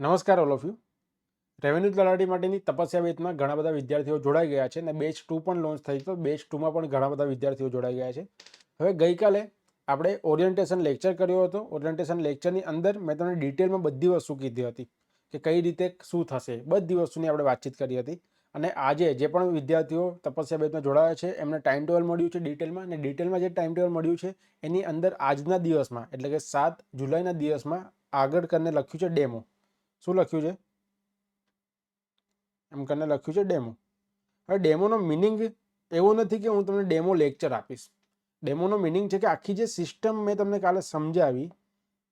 નમસ્કાર all of you revenue તલાટી માટેની તપસ્યા બેચમાં ઘણા બધા વિદ્યાર્થીઓ જોડાઈ ગયા છે અને બેચ ટુ પણ લોન્ચ થઈ તો બેચ ટુમાં પણ ઘણા બધા વિદ્યાર્થીઓ જોડાઈ ગયા છે. હવે ગઈકાલે આપણે ઓરિએન્ટેશન લેક્ચર કર્યો હતો. ઓરિએન્ટેશન લેક્ચરની અંદર મેં તમને ડિટેલમાં બધી વસ્તુ કીધી હતી કે કઈ રીતે શું થશે. બધી વસ્તુની આપણે વાતચીત કરી હતી અને આજે જે પણ વિદ્યાર્થીઓ તપસ્યા બેચમાં જોડાયા છે, એમને ટાઈમ ટેબલ મળ્યું છે ડિટેલમાં અને ડિટેલમાં જે ટાઈમ ટેબલ મળ્યું છે, એની અંદર આજના દિવસમાં, એટલે કે સાત જુલાઈના દિવસમાં આગળ કરીને લખ્યું છે ડેમો શું લખ્યું છે? એમ કરીને લખ્યું છે ડેમો. હવે ડેમોનો મિનિંગ એવો નથી કે હું તમને ડેમો લેક્ચર આપીશ. ડેમોનો મિનિંગ છે કે આખી જે સિસ્ટમ મેં તમને કાલે સમજાવી,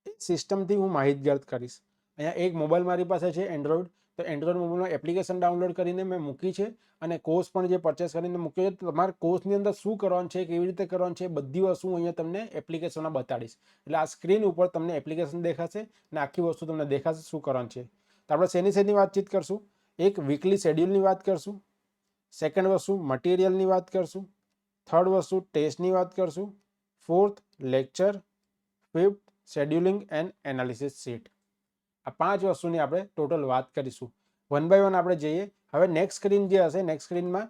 એ સિસ્ટમથી હું માહિતગાર કરીશ. અહીંયા એક મોબાઈલ મારી પાસે છે એન્ડ્રોઈડ તો એન્ડ્રોઈડ મોબાઈલમાં એપ્લિકેશન ડાઉનલોડ કરીને મેં મૂકી છે અને કોર્સ પણ જે પરચેસ કરીને મૂક્યો છે તમારે કોર્સની અંદર શું કરવાનું છે, કેવી રીતે કરવાનું છે, બધી વસ્તુ હું અહીંયા તમને એપ્લિકેશનમાં બતાડીશ. એટલે આ સ્ક્રીન ઉપર તમને એપ્લિકેશન દેખાશે અને આખી વસ્તુ તમને દેખાશે શું કરવાનું છે. તો આપણે શેની શેની વાતચીત કરશું? એક વીકલી શેડ્યુલની વાત કરશું સેકન્ડ વસ્તુ મટીરિયલની વાત કરશું થર્ડ વસ્તુ ટેસ્ટની વાત કરશું fourth lecture fifth scheduling and analysis seat આ પાંચ વસ્તુની આપણે ટોટલ વાત કરીશું. વન બાય વન આપણે જઈએ. હવે નેક્સ્ટ સ્ક્રીન જે હશે નેક્સ્ટ સ્ક્રીનમાં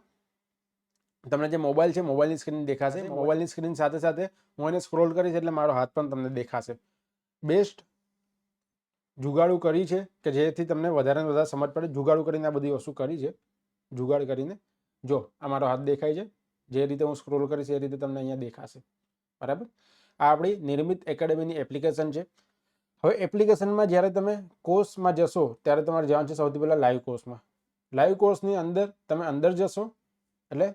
તમને જે મોબાઈલ છે મોબાઈલની સ્ક્રીન દેખાશે. મોબાઈલની સ્ક્રીન સાથે સાથે હું એને સ્ક્રોલ કરીશ એટલે મારો હાથ પણ તમને દેખાશે. બેસ્ટ જુગાડું કરી છે કે જેથી તમને વધારે ને વધારે સમજ પડે. જુગાડું કરીને આ બધી વસ્તુ કરી છે. જુગાડ કરીને. જો આ મારો હાથ દેખાય છે. જે રીતે હું સ્ક્રોલ કરીશ એ રીતે તમને અહીંયા દેખાશે. બરાબર? આ આપણી નિર્મિત એકેડેમીની એપ્લિકેશન છે. હવે એપ્લિકેશનમાં જ્યારે તમે કોર્સમાં જશો, ત્યારે તમારે જવાનું છે સૌથી પહેલાં લાઈવ કોર્સમાં લાઈવ કોર્સની અંદર તમે અંદર જશો, એટલે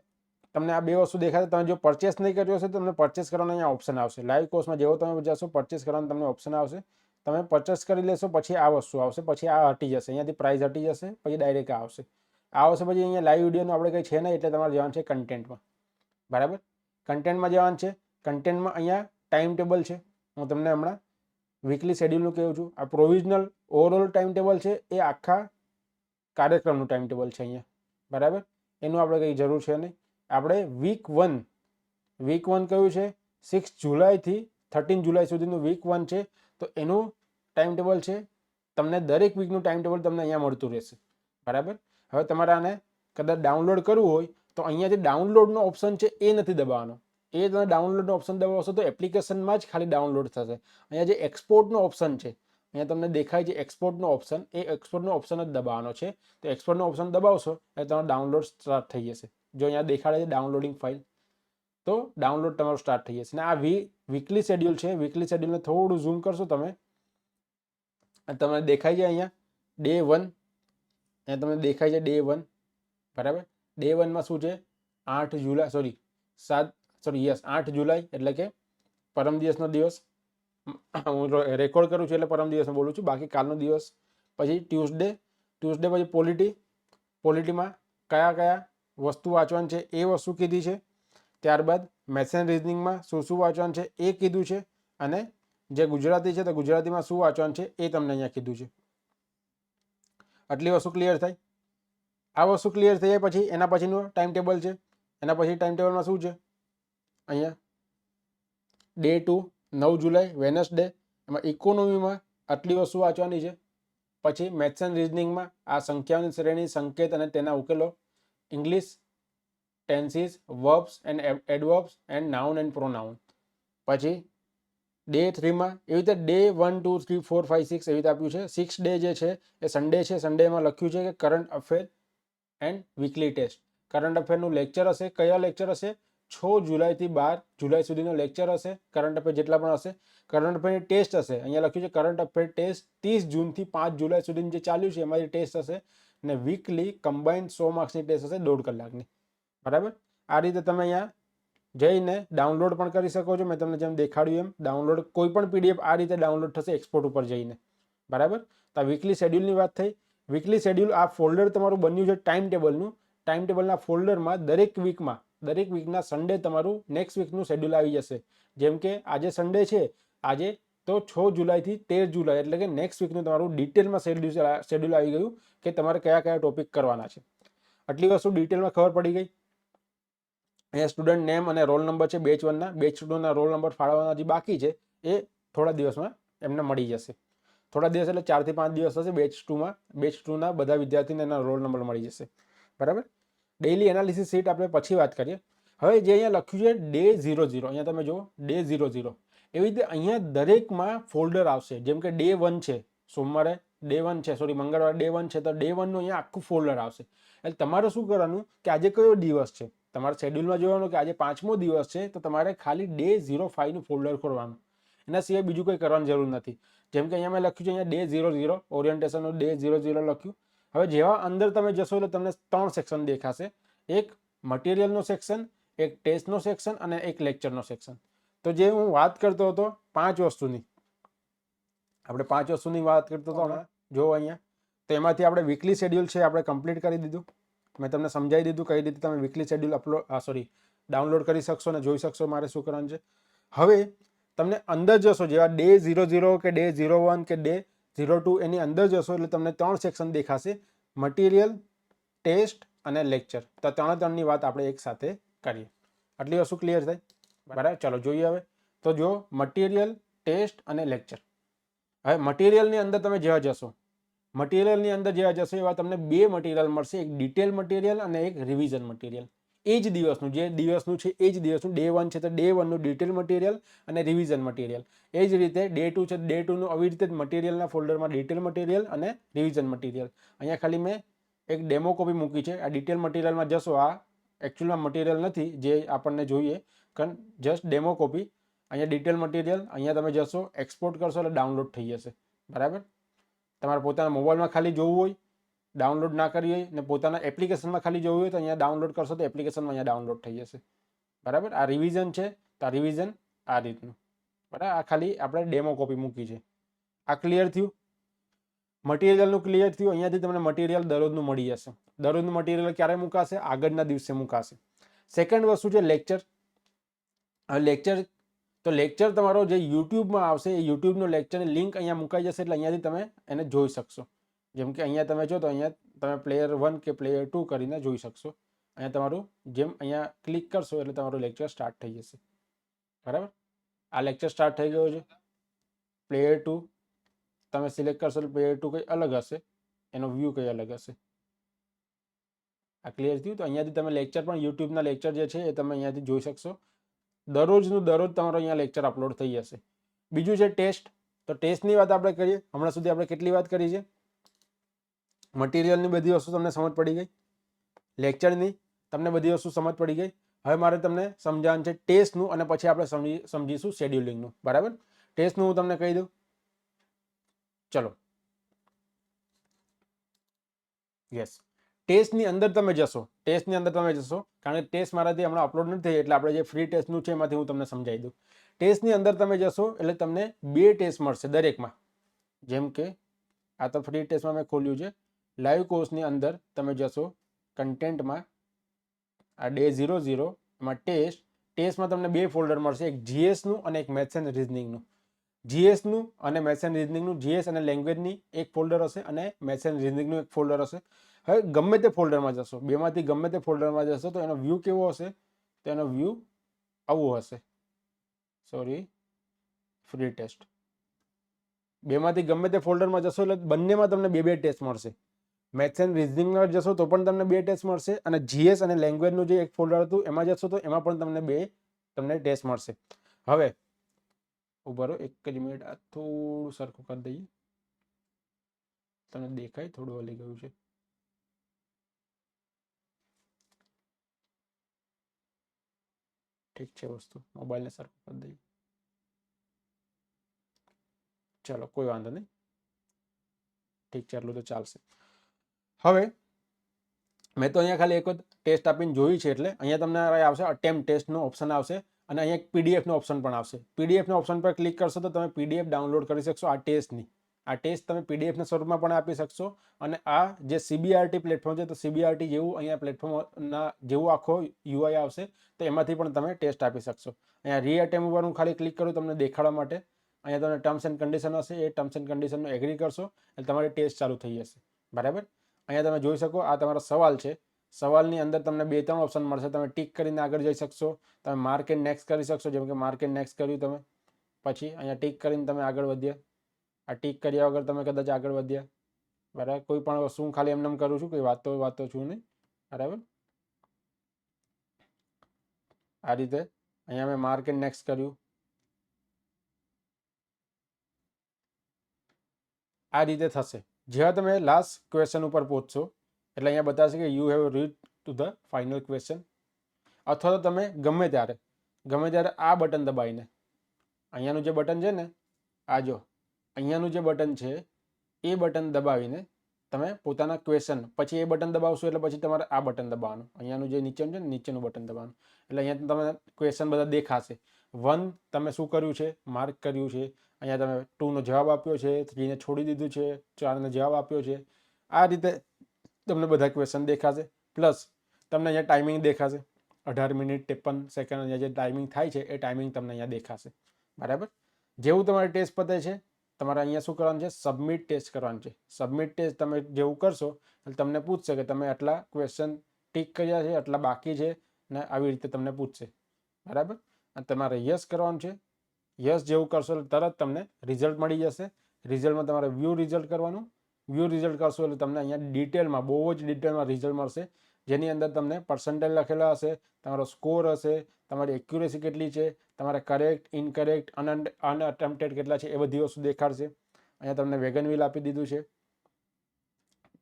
તમને આ બે વસ્તુ દેખાશે તમે જો પરચેસ નહીં કર્યો હશે, તો તમને પરચેસ કરવાનો અહીંયા ઓપ્શન આવશે. લાઈવ કોર્સમાં જેવો તમે જશો પરચેસ કરવાનો તમને ઓપ્શન આવશે. તમે પરચેસ કરી લેશો, પછી આ વસ્તુ આવશે, પછી આ હટી જશે. અહીંયાથી પ્રાઇસ હટી જશે, પછી ડાયરેક્ટ આવશે. આ આવશે પછી અહીંયા લાઈવ વિડીયોનું આપણે કંઈ છે નહીં, એટલે તમારે જવાનું છે કન્ટેન્ટમાં બરાબર? કન્ટેન્ટમાં જવાનું છે. કન્ટેન્ટમાં અહીંયા ટાઈમ ટેબલ છે. હું તમને હમણાં વીકલી શેડ્યુલનું કહું છું? આ પ્રોવિઝનલ ઓવરઓલ ટાઈમ ટેબલ છે, એ આખા કાર્યક્રમનું ટાઈમ ટેબલ છે અહીંયા. બરાબર? એનું આપણે કંઈ જરૂર છે નહીં. આપણે વીક વન વીક વન કયું છે? સિક્સ જુલાઈથી થર્ટીન જુલાઈ સુધીનું વીક વન છે. તો એનું ટાઈમ ટેબલ છે, તમને દરેક વીકનું ટાઈમ ટેબલ તમને અહીંયા મળતું રહેશે. બરાબર? હવે તમારે આને કદાચ ડાઉનલોડ કરવું હોય, તો અહીંયા જે ડાઉનલોડનો ઓપ્શન છે એ નથી દબાવવાનો. એ તમે ડાઉનલોડનો ઓપ્શન દબાવશો તો એપ્લિકેશનમાં જ ખાલી ડાઉનલોડ થશે. અહીંયા જે એક્સપોર્ટનો ઓપ્શન છે, અહીંયા તમને દેખાય છે એક્સપોર્ટનો ઓપ્શન એ એક્સપોર્ટનો ઓપ્શન જ દબાવવાનો છે. તો એક્સપોર્ટનો ઓપ્શન દબાવશો, એટલે તમારો ડાઉનલોડ સ્ટાર્ટ થઈ જશે. જો અહીંયા દેખાડે છે ડાઉનલોડિંગ ફાઇલ તો ડાઉનલોડ તમારું સ્ટાર્ટ થઈ જશે. અને આ વી વીકલી શેડ્યુલ છે. વીકલી શેડ્યુલને થોડું ઝૂમ કરશો તમે તમને દેખાય છે અહીંયા ડે વન અહીંયા તમને દેખાય છે ડે વન બરાબર? ડે વનમાં શું છે? આઠ જુલાઈ સોરી સાત સોરી યસ આઠ જુલાઈ, એટલે કે પરમ દિવસનો દિવસ. હું રેકોર્ડ કરું છું એટલે પરમ દિવસમાં બોલું છું. બાકી કાલનો દિવસ, પછી ટ્યુઝડે ટ્યુઝડે પછી પોલિટી પોલિટીમાં કયા કયા વસ્તુ વાંચવાની છે એ વસ્તુ કીધી છે. ત્યારબાદ મેથ્સ એન્ડ રિઝનિંગમાં શું શું વાંચવાનું છે એ કીધું છે. અને જે ગુજરાતી છે તો ગુજરાતીમાં શું વાંચવાનું છે એ તમને અહીંયા કીધું છે. આટલી વસ્તુ ક્લિયર થાય? આ વસ્તુ ક્લિયર થઈ જાય પછી એના પછીનું ટાઈમ ટેબલ છે. એના પછી ટાઈમ ટેબલમાં શું છે? અહીંયા? ડે ટુ નવ જુલાઈ વેનસડે એમાં ઇકોનોમીમાં આટલી વસ્તુ વાંચવાની છે. પછી મેથ્સ એન્ડ રિઝનિંગમાં આ સંખ્યાઓની શ્રેણી, સંકેત અને તેના ઉકેલો. English tenses verbs and adverbs and noun and pronoun પછી ડે થ્રીમાં એવી રીતે day one two three four five six એવી રીતે આપ્યું છે. સિક્સ ડે જે છે એ સન્ડે છે. સન્ડેમાં લખ્યું છે કે current affair and weekly test current અફેરનું lecture હશે. કયા લેક્ચર હશે? છ જુલાઈથી બાર જુલાઈ સુધીનો લેક્ચર હશે કરંટ અફેર જેટલા પણ હશે. કરંટ અફેરની ટેસ્ટ હશે. અહીંયા લખ્યું છે કરંટ અફેર ટેસ્ટ ત્રીસ જૂનથી પાંચ જુલાઈ સુધીનું જે ચાલ્યું છે એમાંથી ટેસ્ટ હશે ને વીકલી કમ્બાઇન્ડ સો માર્ક્સની ટેસ્ટ હશે દોઢ કલાકની. બરાબર? આ રીતે તમે અહીંયા જઈને ડાઉનલોડ પણ કરી શકો છો. મેં તમને જેમ દેખાડ્યું એમ ડાઉનલોડ કોઈ પણ પીડીએફ આ રીતે ડાઉનલોડ થશે એક્સપોર્ટ ઉપર જઈને. બરાબર? તો આ વીકલી શેડ્યુલની વાત થઈ. વીકલી શેડ્યુલ આ ફોલ્ડર તમારું બન્યું છે ટાઈમ ટેબલનું ટાઈમ ટેબલના ફોલ્ડરમાં દરેક વીકમાં દરેક વીકના સન્ડે તમારું નેક્સ્ટ વીકનું શેડ્યુલ આવી જશે. જેમ કે આજે સન્ડે છે, આજે તો છ જુલાઈથી તેર જુલાઈ એટલે કે નેક્સ્ટ વીકનું તમારું ડિટેલમાં શેડ્યુલ શેડ્યુલ આવી ગયું કે તમારે કયા કયા ટોપિક કરવાના છે. આટલી વસ્તુ ડિટેલમાં ખબર પડી ગઈ. અહીંયા સ્ટુડન્ટ નેમ અને રોલ નંબર છે બેચ વનના બેચ ટુના રોલ નંબર ફાળવવાના જે બાકી છે, એ થોડા દિવસમાં એમને મળી જશે. થોડા દિવસ એટલે ચારથી પાંચ દિવસ થશે બેચ ટુમાં બેચ ટુના બધા વિદ્યાર્થીને એના રોલ નંબર મળી જશે. બરાબર? ડેઇલી એનાલિસિસ સીટ આપણે પછી વાત કરીએ. હવે જે અહીંયા લખ્યું છે ડે ઝીરો ઝીરો અહીંયા તમે જુઓ ડે ઝીરો ઝીરો એવી રીતે અહીંયા દરેકમાં ફોલ્ડર આવશે. જેમ કે ડે વન છે, સોમવારે ડે વન છે સોરી મંગળવારે ડે વન છે, તો ડે વનનું અહીંયા આખું ફોલ્ડર આવશે. એટલે તમારે શું કરવાનું કે આજે કયો દિવસ છે? તમારે શેડ્યુલમાં જોવાનું કે આજે પાંચમો દિવસ છે, તો તમારે ખાલી ડે ઝીરો ફાઇવનું ફોલ્ડર ખોલવાનું. એના સિવાય બીજું કંઈ કરવાની જરૂર નથી. જેમ કે અહીંયા મેં લખ્યું છે, અહીંયા ડે ઝીરો ઝીરો ઓરિયન્ટેશનનું ડે ઝીરો ઝીરો લખ્યું. હવે જેવા અંદર તમે જશો એટલે તમને ત્રણ સેક્શન દેખાશે. એક મટીરિયલનો સેક્શન એક ટેસ્ટનો સેક્શન અને એક લેક્ચરનો સેક્શન તો જે હું વાત કરતો હતો પાંચ વસ્તુની. આપણે પાંચ વસ્તુની વાત કરતો હતો હમણાં. જો અહીંયા. તો એમાંથી આપણે વીકલી શેડ્યુલ છે આપણે કમ્પ્લીટ કરી દીધું. મેં તમને સમજાવી દીધું કઈ રીતે તમે weekly schedule upload sorry download કરી શકશો અને જોઈ શકશો મારે શું કરવાનું છે. હવે તમને અંદર જશો જેવા ડે ઝીરો ઝીરો કે ડે ઝીરો વન કે ડે ઝીરો ટુ એની અંદર જશો એટલે તમને ત્રણ સેક્શન દેખાશે. મટીરિયલ ટેસ્ટ અને લેક્ચર તો ત્રણે ત્રણની વાત આપણે એક સાથે કરીએ. આટલી વસ્તુ ક્લિયર થાય? બરાબર. ચાલો જોઈએ હવે. તો જો મટીરિયલ ટેસ્ટ અને લેક્ચર હવે મટીરિયલની અંદર તમે જ્યાં જશો મટીરિયલની અંદર જેવા જશો એવા તમને બે મટીરિયલ મળશે. એક ડિટેલ મટીરિયલ અને એક રિવિઝન મટીરિયલ એ જ દિવસનું, જે દિવસનું છે એ જ દિવસનું ડે વન છે તો ડે વનનું ડિટેલ મટીરિયલ અને રિવિઝન મટીરિયલ એ જ રીતે ડે ટુ છે ડે ટુનું આવી રીતે જ મટીરિયલના ફોલ્ડરમાં ડિટેલ મટીરિયલ અને રિવિઝન મટીરિયલ અહીંયા ખાલી મેં એક ડેમો કોપી મૂકી છે. આ ડિટેલ મટીરિયલમાં જશો, આ એકચ્યુઅલમાં મટીરિયલ નથી જે આપણને જોઈએ કારણ જસ્ટ ડેમો કોપી અહીંયા ડિટેલ મટીરિયલ અહીંયા તમે જશો એક્સપોર્ટ કરશો એટલે ડાઉનલોડ થઈ જશે. બરાબર? તમારે પોતાના મોબાઈલમાં ખાલી જોવું હોય ડાઉનલોડ ના કરી હોય ને પોતાના એપ્લિકેશનમાં ખાલી જોવું હોય તો અહીંયા ડાઉનલોડ કરશો તો એપ્લિકેશનમાં અહીંયા ડાઉનલોડ થઈ જશે. બરાબર? આ રિવિઝન છે તો આ રિવિઝન આ રીતનું. બરાબર? આ ખાલી આપણે ડેમો કોપી મૂકી છે. આ ક્લિયર થયું? મટીરિયલનું ક્લિયર થયું? અહીંયાથી તમને મટીરિયલ દરરોજનું મળી જશે. દરરોજનું મટીરિયલ ક્યારે મુકાશે? આગળના દિવસે મુકાશે. સેકન્ડ વસ્તુ છે લેક્ચર લેક્ચર તો લેક્ચર તમારો જે યુટ્યુબમાં આવશે, એ યુટ્યુબનો લેક્ચરની લિંક અહીંયા મુકાઈ જશે એટલે અહીંયાથી તમે એને જોઈ શકશો. જેમ કે અહીંયા તમે જો તો અહીંયા તમે પ્લેયર વન કે પ્લેયર ટુ કરીને જોઈ શકશો. અહીંયા તમારું જેમ અહીંયા ક્લિક કરશો એટલે તમારું લેક્ચર સ્ટાર્ટ થઈ જશે. બરાબર? આ લેક્ચર સ્ટાર્ટ થઈ ગયો છે. પ્લેયર ટુ તમે સિલેક્ટ કરશો પ્લેયર ટુ કંઈ અલગ હશે. એનો વ્યૂ કંઈ અલગ હશે. આ ક્લિયર થયું? તો અહીંયાથી તમે લેક્ચર પણ યુટ્યુબના લેક્ચર જે છે એ તમે અહીંયાથી જોઈ શકશો. દરરોજનું દરરોજ તમારો અહીંયા લેક્ચર અપલોડ થઈ જશે. બીજું છે ટેસ્ટ તો ટેસ્ટની વાત આપણે કરીએ. હમણાં સુધી આપણે કેટલી વાત કરી છે? મટીરિયલની બધી વસ્તુ તમને સમજ પડી ગઈ? લેક્ચરની તમને બધી વસ્તુ સમજ પડી ગઈ? હવે મારે તમને સમજાવવાનું છે ટેસ્ટનું અને પછી આપણે સમજી, સમજીશું શેડ્યુલિંગનું. બરાબર? ટેસ્ટનું હું તમને કહી દઉં. ચલો. યસ ટેસ્ટની અંદર તમે જશો. ટેસ્ટની અંદર તમે જશો. કારણ કે ટેસ્ટ મારાથી હમણાં અપલોડ નથી થઈ એટલે આપણે જે ફ્રી ટેસ્ટનું છે એમાંથી હું તમને સમજાવી દઉં. ટેસ્ટની અંદર તમે જશો એટલે તમને બે ટેસ્ટ મળશે દરેકમાં. જેમ કે આ તો ફ્રી ટેસ્ટમાં મેં ખોલ્યું છે. લાઈવ કોર્સની અંદર તમે જશો કન્ટેન્ટમાં આ ડે ઝીરો ઝીરો એમાં ટેસ્ટ ટેસ્ટમાં તમને બે ફોલ્ડર મળશે. એક જીએસનું અને એક મેથ્સ એન્ડ રિઝનિંગનું જીએસનું અને મેથ્સ એન્ડ રિઝનિંગનું જીએસ અને લેંગ્વેજની એક ફોલ્ડર હશે અને મેથ્સ એન્ડ રિઝનિંગનું એક ફોલ્ડર હશે. હવે ગમે તે ફોલ્ડરમાં જશો, બેમાંથી ગમે તે ફોલ્ડરમાં જશો, તો એનો વ્યૂ કેવો હશે? તો એનો વ્યૂ આવો હશે. સોરી ફ્રી ટેસ્ટ બેમાંથી ગમે તે ફોલ્ડરમાં જશો એટલે બંનેમાં તમને બે બે ટેસ્ટ મળશે. મેથ્સ એન્ડ રિઝનિંગમાં જશો તો પણ તમને બે ટેસ્ટ મળશે અને જીએસ અને લેંગ્વેજનું જે એક ફોલ્ડર હતું, એમાં જશો તો એમાં પણ તમને બે તમને ટેસ્ટ મળશે. હવે, ઊભા એક જ મિનિટ આ થોડું સરખું કરી દઈએ. તમને દેખાય, થોડું હલી ગયું છે. ઠીક છે વસ્તુ મોબાઈલને સરખું કરી દઈએ. ચલો, કોઈ વાંધો નહીં. ઠીક છે એટલું તો ચાલશે. હવે મેં તો અહીંયા ખાલી એક ટેસ્ટ આપીને જોયું છે એટલે અહીંયા તમને આવશે અટેમ્પ ટેસ્ટનો ઓપ્શન આવશે અને અહીંયા એક પીડીએફનો ઓપ્શન પણ આવશે. પીડીએફનો ઓપ્શન પર ક્લિક કરશો તો તમે પીડીએફ ડાઉનલોડ કરી શકશો આ ટેસ્ટની આ ટેસ્ટ તમે પીડીએફના સ્વરૂપમાં પણ આપી શકશો અને આ જે સીબીઆરટી પ્લેટફોર્મ છે તો સીબીઆરટી જેવું અહીંયા પ્લેટફોર્મના જેવું આખો યુઆઈ આવશે તો એમાંથી પણ તમે ટેસ્ટ આપી શકશો. અહીંયા રી અટેમ્પ ઉપર હું ખાલી ક્લિક કરું તમને દેખાડવા માટે. અહીંયા તમને ટર્મ્સ એન્ડ કન્ડિશન હશે, એ ટર્મ્સ એન્ડ કન્ડિશનનો એગ્રી કરશો એટલે તમારી ટેસ્ટ ચાલુ થઈ જશે. બરાબર? અહીંયા તમે જોઈ શકો, આ તમારો સવાલ છે. સવાલની અંદર તમને બે ત્રણ ઓપ્શન મળશે. તમે ટીક કરીને આગળ જઈ શકશો. તમે માર્ક એન્ડ નેક્સ્ટ કરી શકશો, જેમ કે માર્ક નેક્સ્ટ કર્યું તમે. પછી અહીંયા ટીક કરીને તમે આગળ વધ્યા. આ ટીક કર્યા વગર તમે કદાચ આગળ વધ્યા. બરાબર? કોઈ પણ હું ખાલી એમને કરું છું, કોઈ વાતો વાતો છું નહીં. બરાબર? આ રીતે અહીંયા મેં માર્ક એન્ડ નેક્સ્ટ કર્યું. આ રીતે થશે. જેવા તમે લાસ્ટ ક્વેશ્ચન ઉપર પહોંચશો, એટલે અહીંયા બતાવશે કે you have read to the final question અથવા તો તમે ગમે ત્યારે ગમે ત્યારે આ બટન દબાવીને, અહીંયાનું જે બટન છે ને, આ જો, અહીંયાનું જે બટન છે, એ બટન દબાવીને તમે પોતાના ક્વેશ્ચન પછી એ બટન દબાવશો એટલે પછી તમારે આ બટન દબાવવાનું. અહીંયાનું જે નીચેનું છે ને, નીચેનું બટન દબાવવાનું. એટલે અહીંયા તમને ક્વેશ્ચન બધા દેખાશે. વન તમે શું કર્યું છે? માર્ક કર્યું છે. અહીંયા તમે ટુનો જવાબ આપ્યો છે. થ્રીને છોડી દીધું છે. ચારનો જવાબ આપ્યો છે. આ રીતે તમને બધા ક્વેશ્ચન દેખાશે. પ્લસ તમને અહીંયા ટાઈમિંગ દેખાશે. અઢાર મિનિટ ત્રેપન સેકન્ડ અહીંયા જે ટાઈમિંગ થાય છે, એ ટાઈમિંગ તમને અહીંયા દેખાશે. બરાબર? જેવું તમારે ટેસ્ટ પતે છે, તમારે અહીંયા શું કરવાનું છે? સબમિટ ટેસ્ટ કરવાનું છે. સબમિટ ટેસ્ટ તમે જેવું કરશો, એટલે તમને પૂછશે કે તમે આટલા ક્વેશ્ચન ટીક કર્યા છે, આટલા બાકી છે, ને આવી રીતે તમને પૂછશે. બરાબર? તમારે યસ કરવાનું છે. યસ જેવું કરશો એટલે તરત તમને રિઝલ્ટ મળી જશે. રિઝલ્ટમાં તમારે વ્યૂ રિઝલ્ટ કરવાનું. વ્યૂ રિઝલ્ટ કરશો એટલે તમને અહીંયા ડિટેલમાં બહુ જ ડિટેલમાં રિઝલ્ટ મળશે. જેની અંદર તમને પર્સન્ટેજ લખેલા હશે, તમારો સ્કોર હશે, તમારી એક્યુરેસી કેટલી છે, તમારે કરેક્ટ ઇનકરેક્ટ અન અનઅટેમ્પ્ટેડ કેટલા છે એ બધી વસ્તુ દેખાડશે. અહીંયા તમને વેગન વ્હીલ આપી દીધું છે.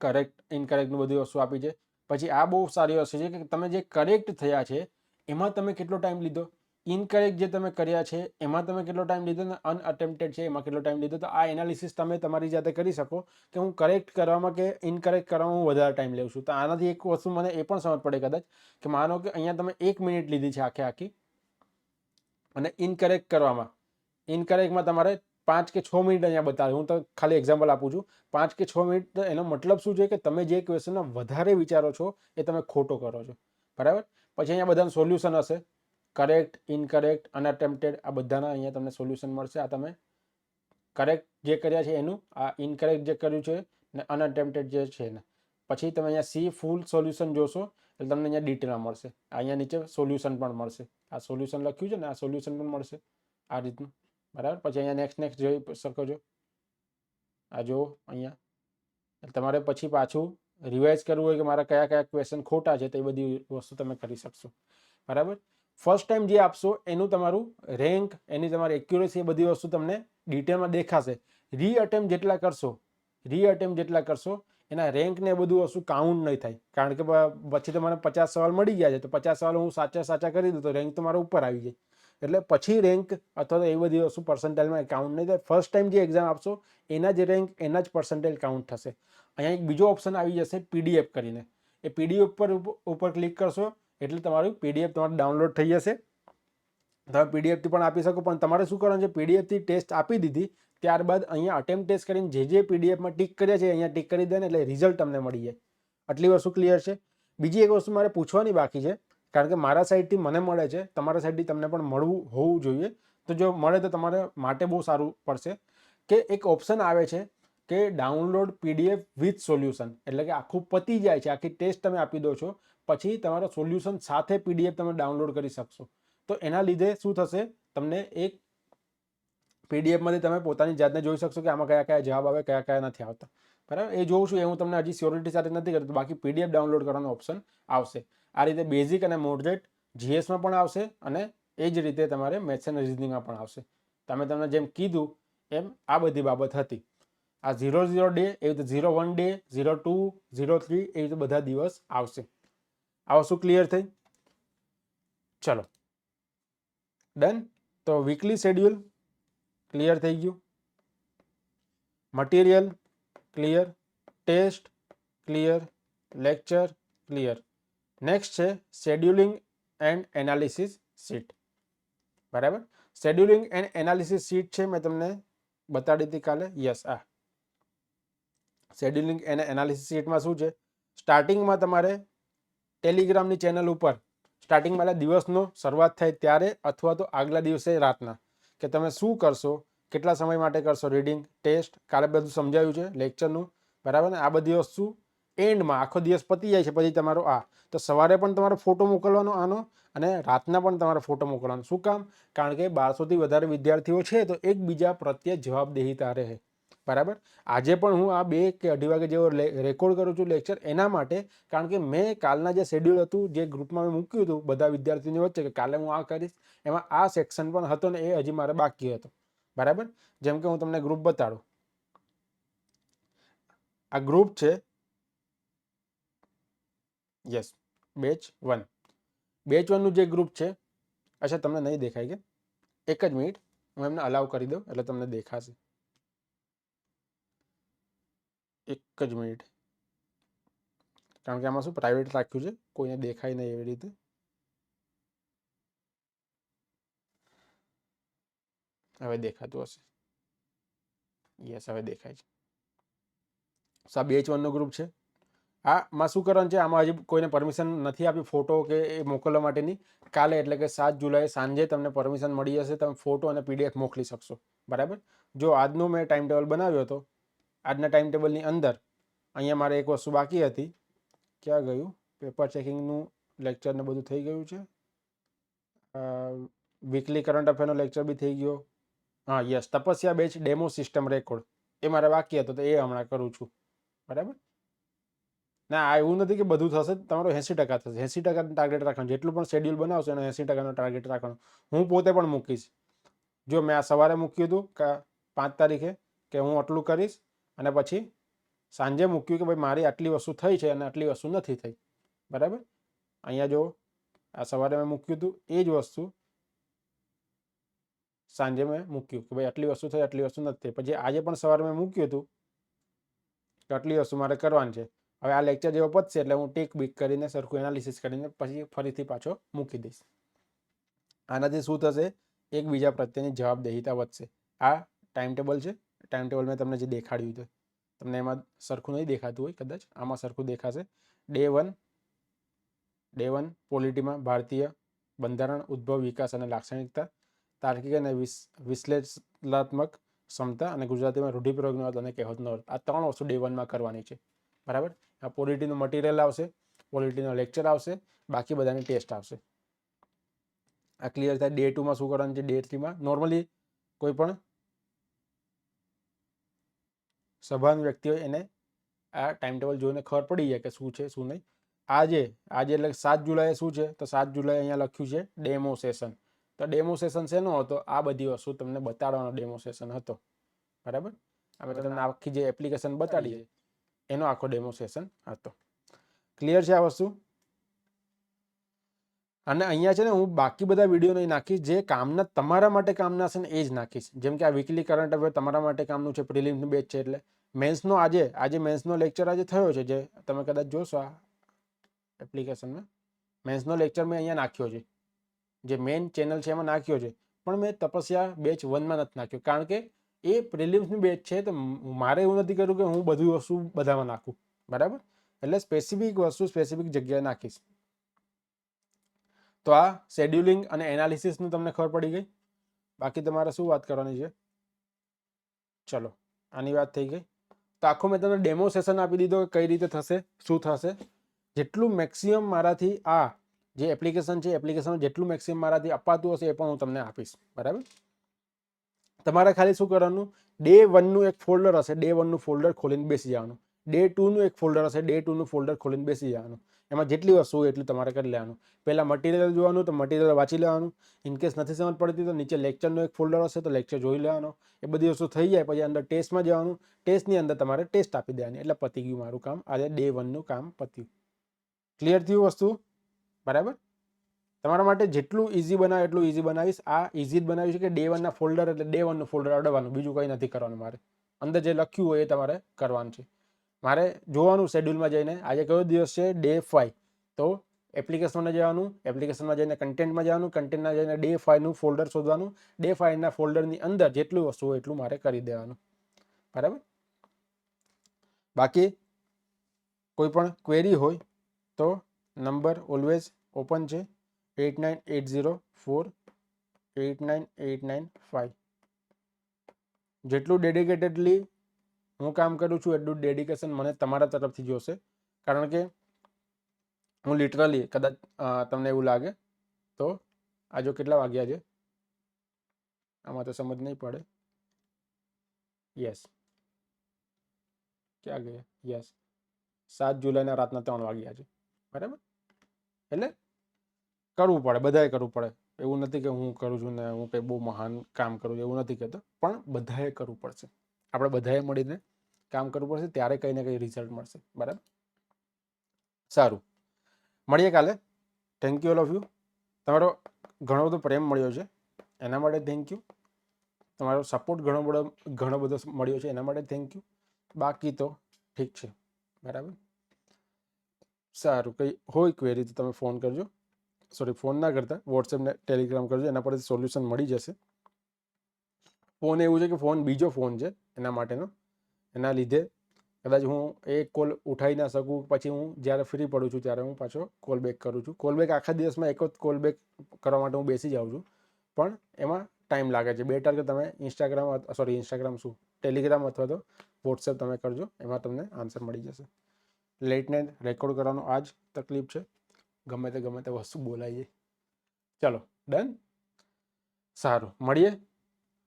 કરેક્ટ ઇનકરેક્ટનું બધી વસ્તુ આપી છે. પછી આ બહુ સારી વસ્તુ છે કે તમે જે કરેક્ટ થયા છે, એમાં તમે કેટલો ટાઈમ લીધો? ઇનકરેક્ટ જે તમે કર્યા છે, એમાં તમે કેટલો ટાઈમ લીધો ને અનઅટેમ્પ્ટેડ છે, એમાં કેટલો ટાઈમ લીધો, તો આ એનાલિસિસ તમે તમારી જાતે કરી શકો કે હું કરેક્ટ કરવામાં કે ઇનકરેક્ટ કરવામાં હું વધારે ટાઈમ લઉં છું. તો આનાથી એક વસ્તુ મને એ પણ સમજ પડે કદાચ કે માનો કે અહીંયા તમે એક મિનિટ લીધી છે આખે આખી અને ઇનકરેક્ટ કરવામાં. ઇનકરેક્ટમાં તમારે પાંચ કે છ મિનિટ અહીંયા બતાવે. હું તો ખાલી એક્ઝામ્પલ આપું છું. પાંચ કે છ મિનિટ એનો મતલબ શું છે કે તમે જે ક્વેશ્ચનના વધારે વિચારો છો એ તમે ખોટો કરો છો. બરાબર? પછી અહીંયા બધાનું સોલ્યુશન હશે. કરેક્ટ ઇનકરેક્ટ અનઅટેમ્પ્ટેડ આ બધાના અહીંયા તમને સોલ્યુશન મળશે. આ તમે કરેક્ટ જે કર્યા છે એનું, આ ઇનકરેક્ટ જે કર્યું છે ને અનઅટેમ્પ્ટેડ જે છે ને. પછી તમે અહીંયા સી ફૂલ સોલ્યુશન જોશો, એટલે તમને અહીંયા ડિટેલમાં મળશે. અહીંયા નીચે સોલ્યુશન પણ મળશે. આ સોલ્યુશન લખ્યું છે ને, આ સોલ્યુશન પણ મળશે. આ રીતનું. બરાબર? પછી અહીંયા નેક્સ્ટ નેક્સ્ટ જોઈ શકો છો. આ જુઓ અહીંયા. તમારે પછી પાછું રિવાઇઝ કરવું હોય કે મારા કયા કયા ક્વેશ્ચન ખોટા છે તો બધી વસ્તુ તમે કરી શકશો. બરાબર? ફર્સ્ટ ટાઈમ જે આપશો, એનું તમારું રેન્ક એની તમારી એક્યુરેસી બધી વસ્તુ તમને ડિટેલમાં દેખાશે. રી અટેમ્પ જેટલા કરશો રી અટેમ્પ જેટલા કરશો, એના રેન્કને બધું વસ્તુ કાઉન્ટ નહીં થાય. કારણ કે પછી તમારે પચાસ સવાલ મળી ગયા છે, તો પચાસ સવાલ હું સાચા સાચા કરી દઉં તો રેન્ક તમારો ઉપર આવી જાય. એટલે પછી રેન્ક અથવા તો એ બધી વસ્તુ પર્સન્ટાઇલમાં કાઉન્ટ નહીં થાય. ફર્સ્ટ ટાઈમ જે એક્ઝામ આપશો, એના જ રેન્ક એના જ પર્સન્ટેજ કાઉન્ટ થશે. અહીંયા એક બીજો ઓપ્શન આવી જશે પીડીએફ કરીને. એ પીડીએફ પર ઉપર ક્લિક કરશો એટલે તમારું પીડીએફ તમારું ડાઉનલોડ થઈ જશે. તમે પીડીએફથી પણ આપી શકો, પણ તમારે શું કરવાનું છે પીડીએફથી ટેસ્ટ આપી દીધી, ત્યારબાદ અહીંયા અટેમ્પ ટેસ્ટ કરીને જે જે પીડીએફમાં ટીક કર્યા છે અહીંયા ટીક કરી દે ને એટલે રિઝલ્ટ તમને મળી જાય. આટલી વસ્તુ ક્લિયર છે. બીજી એક વસ્તુ મારે પૂછવાની બાકી છે, કારણ કે મારા સાઈડથી મને મળે છે, તમારા સાઈડથી તમને પણ મળવું હોવું જોઈએ. તો જો મળે તો તમારે માટે બહુ સારું પડશે કે એક ઓપ્શન આવે છે કે ડાઉનલોડ પીડીએફ વિથ સોલ્યુશન એટલે કે આખું પતી જાય છે, આખી ટેસ્ટ તમે આપી દો છો પછી તમારો સોલ્યુશન સાથે પીડીએફ તમે ડાઉનલોડ કરી શકશો. તો એના લીધે શું થશે? તમને એક પીડીએફમાંથી તમે પોતાની જાતને જોઈ શકશો કે આમાં કયા કયા જવાબ આવે, કયા કયા નથી આવતા. બરાબર? એ જોઉં છું, એ હું તમને હજી સ્યોરિટી સાથે નથી કરતો, બાકી પીડીએફ ડાઉનલોડ કરવાનો ઓપ્શન આવશે. આ રીતે બેઝિક અને મોડરેટ જીએસમાં પણ આવશે અને એ જ રીતે તમારે મેથ્સ એન્ડ રિઝનિંગમાં પણ આવશે. તમે તમને જેમ કીધું, એમ આ બધી બાબત હતી. આ ઝીરો ઝીરો ડે એવી રીતે zero one day zero two zero three એવી રીતે બધા દિવસ આવશે. આ વસ્તુ ક્લિયર થઈ? ચલો. ડન તો વીકલી શેડ્યુલ ક્લિયર થઈ ગયું. Material clear test clear lecture clear next છે શેડ્યુલિંગ એન્ડ એનાલિસિસ શીટ બરાબર? શેડ્યુલિંગ એન્ડ એનાલિસિસ શીટ છે, મેં તમને બતાડી હતી કાલે? યસ આ. શેડ્યુલિંગ એન્ડ એનાલિસિસ શીટમાં શું છે? સ્ટાર્ટિંગમાં તમારે ટેલિગ્રામની ચેનલ ઉપર સ્ટાર્ટિંગમાં એટલે દિવસનો શરૂઆત થાય ત્યારે અથવા તો આગલા દિવસે રાતના કે તમે શું કરશો, કેટલા સમય માટે કરશો રીડિંગ ટેસ્ટ કાલે બધું સમજાવ્યું છે લેક્ચરનું બરાબર ને? આ બધી વસ્તુ એન્ડમાં આખો દિવસ પતી જાય છે પછી તમારો આ. તો સવારે પણ તમારો ફોટો મોકલવાનો આનો અને રાતના પણ તમારે ફોટો મોકલવાનો. શું કામ? કારણ કે બારસોથી વધારે વિદ્યાર્થીઓ છે તો એકબીજા પ્રત્યે જવાબદેહીતા રહે. બરાબર? આજે પણ હું આ બે કે અઢી વાગે જેવો રેકોર્ડ કરું છું લેક્ચર એના માટે, કારણ કે મેં કાલના જે શેડ્યુલ હતું, જે ગ્રુપમાં મેં મૂક્યું હતું, બધા વિદ્યાર્થીઓની વચ્ચે, કે કાલે હું આ કરીશ, એમાં આ સેક્શન પણ હતો ને એ હજી મારે બાકી હતો. બરાબર? જેમ કે હું તમને ગ્રુપ બતાડું. આ ગ્રુપ છે યસ બેચ વન બેચ વનનું જે ગ્રુપ છે, અચ્છા, તમને નહીં દેખાય કે? એક જ મિનિટ હું એમને અલાઉ કરી દઉં, એટલે તમને દેખાશે. એક જ મિનિટ. કારણ કે આમાં શું પ્રાઇવેટ રાખ્યું છે. કોઈને દેખાય નહીં એવી રીતે. હવે દેખાતું હશે. યસ હવે દેખાય છે. સો આ બેચ વનનો ગ્રુપ છે. આમાં શું કરવાનું છે? આમાં હજી કોઈને પરમિશન નથી આપી ફોટો કે એ મોકલવા માટેની. કાલે એટલે કે સાત જુલાઈ સાંજે તમને પરમિશન મળી જશે. તમે ફોટો અને પીડીએફ મોકલી શકશો. બરાબર? જો આજનો મેં ટાઈમ ટેબલ બનાવ્યો હતો આજના ટાઈમ ટેબલની અંદર અહીંયા મારે એક વસ્તુ બાકી હતી. ક્યાં ગયું? પેપર ચેકિંગનું લેક્ચર ને બધું થઈ ગયું છે. વીકલી કરંટ અફેરનો લેક્ચર બી થઈ ગયો. હા yes Tapasya batch demo system record એ મારે બાકી હતો, તો એ હમણાં કરું છું. બરાબર? ના, આ એવું નથી કે બધું થશે, તમારો એંસી ટકા થશે. એંસી ટકાનું ટાર્ગેટ રાખવાનું. જેટલું પણ શેડ્યુલ બનાવશો, એનો એંસી ટકાનો ટાર્ગેટ રાખવાનું. હું પોતે પણ મૂકીશ. જો મેં આ સવારે મૂક્યું હતું, કે પાંચ તારીખે, કે હું આટલું કરીશ અને પછી સાંજે મૂક્યું કે ભાઈ મારી આટલી વસ્તુ થઈ છે અને આટલી વસ્તુ નથી થઈ. બરાબર? અહીંયા જો આ સવારે મેં મૂક્યું હતું એ જ વસ્તુ. સાંજે મેં મૂક્યું કે ભાઈ આટલી વસ્તુ થઈ, આટલી વસ્તુ નથી થઈ. પછી આજે પણ સવારે મેં મૂક્યું હતું કે આટલી વસ્તુ મારે કરવાની છે. હવે આ લેક્ચર જેવો પતશે એટલે હું ટેક બીક કરીને, સરખું એનાલિસિસ કરીને પછી ફરીથી પાછો મૂકી દઈશ. આનાથી શું થશે? એકબીજા પ્રત્યેની જવાબદેહીતા વધશે. આ ટાઈમ ટેબલ છે. ટાઈમ ટેબલ મેં તમને જે દેખાડ્યું હતું તમને એમાં સરખું નહીં દેખાતું હોય, કદાચ આમાં સરખું દેખાશે. ડે વન ડે વન પોલિટીમાં ભારતીય બંધારણ, ઉદ્ભવ, વિકાસ અને લાક્ષણિકતા, તાર્કિક અને વિશ્લેષણાત્મક ક્ષમતા અને ગુજરાતીમાં રૂઢિપ્રયોગનો અર્થ અને કહેવતનો અર્થ. આ ત્રણ વસ્તુ ડે વનમાં કરવાની છે. બરાબર? આ પોલિટીનું મટીરિયલ આવશે, પોલિટીનો લેક્ચર આવશે, બાકી બધાની ટેસ્ટ આવશે. આ ક્લિયર થાય. ડે ટુમાં શું કરવાનું છે? ડે થ્રીમાં નોર્મલી કોઈ પણ સભાન વ્યક્તિ હોય એને આ ટાઈમ ટેબલ જોઈને ખબર પડી જાય કે શું છે શું નહીં. આજે આજે એટલે સાત જુલાઈએ શું છે? તો સાત જુલાઈ અહીંયા લખ્યું છે ડેમો સેશન તો ડેમો સેશન શેનો હતો? આ બધી વસ્તુ તમને બતાડવાનો ડેમો સેશન હતો. બરાબર? અમે તમને આખી જે એપ્લિકેશન બતાડી એનો આખો ડેમો સેશન હતો. ક્લિયર છે આ વસ્તુ? અને અહીંયા છે ને હું બાકી બધા વીડિયો નહીં નાખીશ, જે કામના તમારા માટે કામના છે ને એ જ નાખીશ. જેમ કે આ વીકલી કરંટ અફેર તમારા માટે કામનું છે પ્રિલિમ્સનું બેચ છે એટલે મેન્સનો આજે આજે મેન્સનો લેક્ચર આજે થયો છે, જે તમે કદાચ જોશો આ એપ્લિકેશનમાં મેન્સનો લેક્ચર મેં અહીંયા નાખ્યો છે. જે મેઇન ચેનલ છે એમાં નાખ્યો છે. પણ મેં તપસ્યા બેચ વનમાં નથી નાખ્યો. કારણ કે એ પ્રિલિમ્સની બેચ છે, તો મારે એવું નથી કર્યું કે હું બધું વસ્તુ બધામાં નાખું. બરાબર? એટલે સ્પેસિફિક વસ્તુ સ્પેસિફિક જગ્યાએ નાખીશ. તો આ શેડ્યુલિંગ અને એનાલિસિસનું તમને ખબર પડી ગઈ? બાકી તમારે શું વાત કરવાની છે? ચલો, આની વાત થઈ ગઈ. તો આખો મેં તમને ડેમો સેશન આપી દીધો કે કઈ રીતે થશે, શું થશે? જેટલું મેક્સિમમ મારાથી આ જે એપ્લિકેશન છે એપ્લિકેશન જેટલું મેક્સિમમ મારાથી અપાતું હશે એ પણ હું તમને આપીશ. બરાબર? તમારે ખાલી શું કરવાનું? ડે વનનું એક ફોલ્ડર હશે. ડે વનનું ફોલ્ડર ખોલીને બેસી જવાનું. ડે ટુનું એક ફોલ્ડર હશે. ડે ટુનું ફોલ્ડર ખોલીને બેસી જવાનું. એમાં જેટલી વસ્તુ હોય એટલું તમારે કરી લેવાનું. પહેલાં મટીરિયલ જોવાનું, તો મટીરિયલ વાંચી લેવાનું. ઇનકેસ નથી સમજ પડતી તો નીચે લેક્ચરનો એક ફોલ્ડર હશે તો લેક્ચર જોઈ લેવાનો. એ બધી વસ્તુ થઈ જાય, પછી અંદર ટેસ્ટમાં જવાનું. ટેસ્ટની અંદર તમારે ટેસ્ટ આપી દેવાની. એટલે પતી ગયું મારું કામ. આજે ડે વનનું કામ પત્યું. ક્લિયર થયું વસ્તુ? બરાબર? તમારા માટે જેટલું ઇઝી બનાવે એટલું ઇઝી બનાવીશ. આ ઇઝી જ બનાવ્યું કે ડે વનના ફોલ્ડર એટલે ડે વનનું ફોલ્ડર અડવાનું. બીજું કંઈ નથી કરવાનું મારે. અંદર જે લખ્યું હોય એ તમારે કરવાનું છે. મારે જોવાનું શેડ્યુલમાં જઈને. આજે કયો દિવસ છે? ડે ફાઈવ તો એપ્લિકેશનમાં જવાનું એપ્લિકેશનમાં જઈને કન્ટેન્ટમાં જવાનું કન્ટેન્ટમાં જઈને ડે ફાઈવનું ફોલ્ડર શોધવાનું. ડે ફાઈવના ફોલ્ડરની અંદર જેટલું વસ્તુ હોય એટલું મારે કરી દેવાનું. બરાબર? બાકી કોઈ પણ ક્વેરી હોય તો નંબર ઓલવેઝ ઓપન છે. Eight nine eight zero four eight nine eight nine five જેટલું ડેડિકેટેડલી હું કામ કરું છું, એટલું ડેડિકેશન મને તમારા તરફથી જોશે કારણ કે હું લિટરલી કદાચ તમને એવું લાગે તો આ જો કેટલા વાગ્યા છે? આમાં તો સમજ નહીં પડે. યસ ક્યાં ગયા? યસ સાત જુલાઈના રાતના ત્રણ વાગ્યા છે. બરાબર? એટલે કરવું પડે, બધાએ કરવું પડે. એવું નથી કે હું કરું છું ને હું કંઈ બહુ મહાન કામ કરું છું, એવું નથી કહેતો. પણ બધાએ કરવું પડશે. આપણે બધાએ મળીને કામ કરવું પડશે, ત્યારે કંઈ ને કંઈ રિઝલ્ટ મળશે. બરાબર? સારું. મળીએ કાલે. Thank you all of you તમારો ઘણો બધો પ્રેમ મળ્યો છે. એના માટે થેન્ક યુ તમારો સપોર્ટ ઘણો બધો ઘણો બધો મળ્યો છે. એના માટે થેન્ક યુ બાકી તો ઠીક છે. બરાબર? સારું. કંઈ હોય ક્વેરી તો તમે ફોન કરજો. સોરી ફોન ના કરતા. વોટ્સએપને ટેલિગ્રામ કરજો. એના પરથી સોલ્યુશન મળી જશે. ફોન એવું છે કે ફોન બીજો ફોન છે એના માટેનો. એના લીધે કદાચ હું એ કોલ ઉઠાવી ના શકું, પછી હું જ્યારે ફ્રી પડું છું ત્યારે હું પાછો કોલ બેક કરું છું. કોલ બેક આખા દિવસમાં એક જ કોલ બેક કરવા માટે હું બેસી જાઉં છું. પણ એમાં ટાઈમ લાગે છે. બેટર કે તમે ઇન્સ્ટાગ્રામ સોરી ઇન્સ્ટાગ્રામ શું? ટેલિગ્રામ અથવા તો વોટ્સએપ તમે કરજો. એમાં તમને આન્સર મળી જશે. લેટ નાઇટ રેકોર્ડ કરવાનો આ જ તકલીફ છે. ગમે તે ગમે તે વસ્તુ બોલાઈએ ચલો ડન સારું. મળીએ.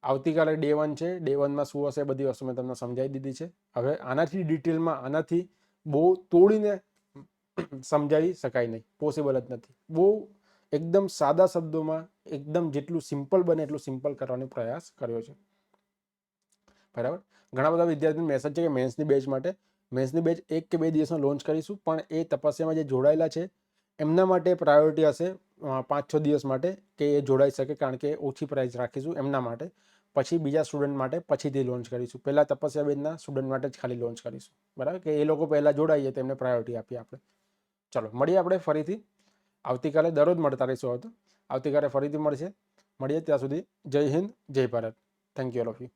આવતીકાલે ડે વન છે. ડે વનમાં શું હશે બધી વસ્તુ મેં તમને સમજાવી દીધી છે. હવે આનાથી ડિટેલમાં આનાથી બહુ તોડીને સમજાવી શકાય નહીં. પોસિબલ જ નથી. બહુ એકદમ સાદા શબ્દોમાં, એકદમ જેટલું સિમ્પલ બને એટલું સિમ્પલ કરવાનો પ્રયાસ કર્યો છે. બરાબર? ઘણા બધા વિદ્યાર્થીઓ મેસેજ છે કે મેન્સની બેચ માટે. મેન્સની બેચ એક કે બે દિવસમાં લોન્ચ કરીશું, પણ એ તપસ્યામાં જે જોડાયેલા છે, એમના માટે પ્રાયોરિટી હશે પાંચ છ દિવસ માટે કે એ જોડાઈ શકે, કારણ કે ઓછી પ્રાઇસ રાખીશું એમના માટે. પછી બીજા સ્ટુડન્ટ માટે પછીથી લોન્ચ કરીશું. પહેલાં તપસ્યા બેચના સ્ટુડન્ટ માટે જ ખાલી લોન્ચ કરીશું. બરાબર? કે એ લોકો પહેલાં જોડાઈએ તો એમને પ્રાયોરિટી આપીએ આપણે. ચલો, મળીએ આપણે ફરીથી. આવતીકાલે દરરોજ મળતા રહીશું હવે તો. આવતીકાલે ફરીથી મળશે મળીએ ત્યાં સુધી જય હિન્દ, જય Bharat. Thank you all of you